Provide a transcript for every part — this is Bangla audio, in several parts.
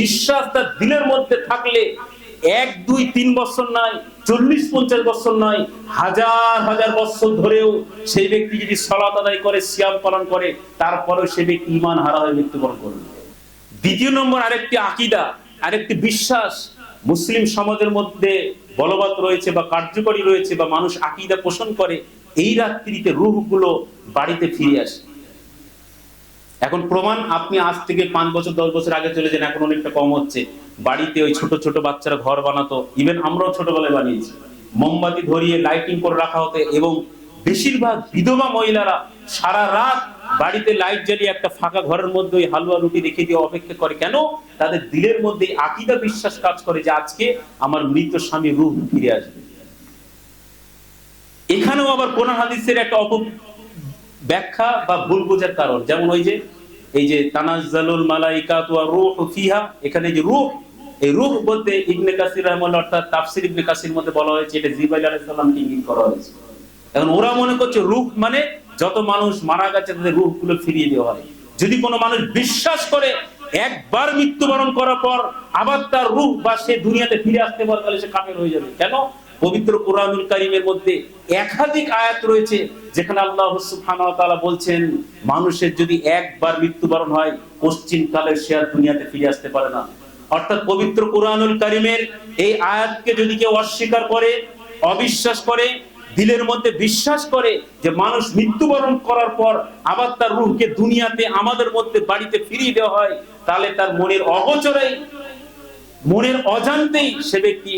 বিশ্বাস তার দিলের মধ্যে থাকলে এক, দুই, তিন বছর নয়, চল্লিশ, পঞ্চাশ বছর নয়, হাজার হাজার বছর ধরেও সেই ব্যক্তি যদি সলাত আদায় করে, সিয়াম পালন করে, তারপরেও সে ব্যক্তি ইমান হারা হয়ে মৃত্যুবরণ করবে। দ্বিতীয় নম্বর, আরেকটি আকিদা, আরেকটি বিশ্বাস। মুসলিম সমাজের মধ্যে বলবৎ রয়েছে বা কার্যকরী রয়েছে বা মানুষ আকিদা পোষণ করে, এই রাত্রিতে রূহগুলো বাড়িতে ফিরে আসে। এখন প্রমাণ আপনি আজ থেকে পাঁচ বছর, দশ বছর আগে চলে যান, এখন অনেকটা কম হচ্ছে। বাড়িতে ওই ছোট ছোট বাচ্চারা ঘর বানাতো ইভেন আমরাও ছোটবেলায় বানিয়েছি। মোমবাতি ধরিয়ে লাইটিং করে রাখা হতো এবং বেশিরভাগ বিধবা মহিলারা সারা রাত বাড়িতে লাইট জ্বালিয়ে একটা ফাঁকা ঘরের মধ্যে ওই হালুয়া রুটি রেখে দিয়ে অপেক্ষা করে। কেন? তাদের দিলের মধ্যে আকিদা বিশ্বাস কাজ করে যে আজকে আমার মৃত স্বামী রূহ ফিরে আসবে। এখানেও আবার কোন হাদিসের একটা অপ ব্যাখ্যা বা ভুল বোঝার কারণ। যেমন ওই যে, এই যে, তানাজ্জালুল মালাইকাতু ওয়া রূহু ফিহা, এখানে যে রূহ, এই রূহ বলতে ইবনে কাসির রাহমাহুল্লাহ অর্থাৎ তাফসীর ইবনে কাসির মধ্যে বলা হয়েছে, এটা জিবরাইল আলাইহিস সালামকে ইঙ্গিত করা হয়েছে। এখন ওরা মনে করছে রূহ মানে যত মানুষ মারা গেছে, তাদের রূহগুলো ফিরিয়ে দেওয়া হয়। যদি কোনো মানুষ বিশ্বাস করে একবার মৃত্যুবরণ করার পর আবার তার রূহ বা সে দুনিয়াতে ফিরে আসতে পারে, তাহলে সে কাফের হয়ে যাবে। কেন? পবিত্র কোরআনুল কারিমের মধ্যে একাধিক আয়াত রয়েছে, যেখানে আল্লাহ বলছেন, মানুষের যদি একবার মৃত্যুবরণ হয়, পশ্চিম কালে সে আর দুনিয়াতে ফিরে আসতে পারে না। অর্থাৎ পবিত্র কোরআনুল কারিমের এই আয়াতকে যদি কেউ অস্বীকার করে, অবিশ্বাস করে, দিলের মধ্যে বিশ্বাস করে যে মানুষ মৃত্যুবরণ করার পর আবার তার রূহকে দুনিয়াতে আমাদের মধ্যে বাড়িতে ফিরিয়ে দেওয়া হয়, তাহলে তার মনের অগোচরেই, মনের অজান্তেই সে ব্যক্তি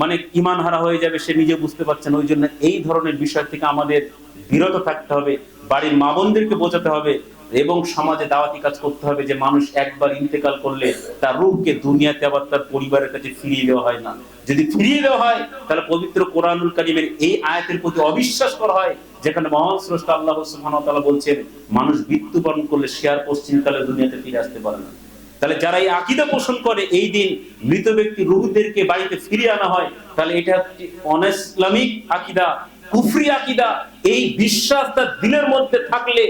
মানে ইমান হারা হয়ে যাবে, সে নিজে বুঝতে পারছে না। ওই জন্য এই ধরনের বিষয় থেকে আমাদের বিরত থাকতে হবে, বাড়ির মা বোনদেরকে বোঝাতে হবে এবং সমাজে দাওয়াতি কাজ করতে হবে যে মানুষ একবার ইন্তেকাল করলে তার রূহকে দুনিয়াতে আবার তার পরিবারের কাছে ফিরিয়ে দেওয়া হয় না। যদি ফিরিয়ে দেওয়া হয়, তাহলে পবিত্র কোরআনুল কারিমের এই আয়াতের প্রতি অবিশ্বাস করা হয়, যেখানে মহান স্রষ্টা আল্লাহ সুবহানাহু ওয়া তাআলা বলছেন, মানুষ মৃত্যুবরণ করলে সে আর পশ্চিমকালে দুনিয়াতে ফিরে আসতে পারে না। তাহলে যারা এই আকিদা পোষণ করে, এই দিন মৃত ব্যক্তি রুহুদেরকে বাড়িতে ফিরিয়ে আনা হয়, তাহলে এটা অনইসলামিক আকিদা, কুফরি আকিদা। এই বিশ্বাস তার দিলের মধ্যে থাকলে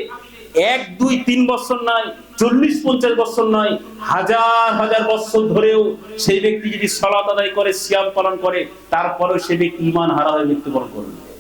এক, দুই, তিন বছর নয়, চল্লিশ, পঞ্চাশ বছর নয়, হাজার হাজার বছর ধরেও সেই ব্যক্তি যদি সলাত আদায় করে, সিয়াম পালন করে, তারপরেও সে ব্যক্তি ইমান হারা হয়ে মৃত্যুবরণ করবে।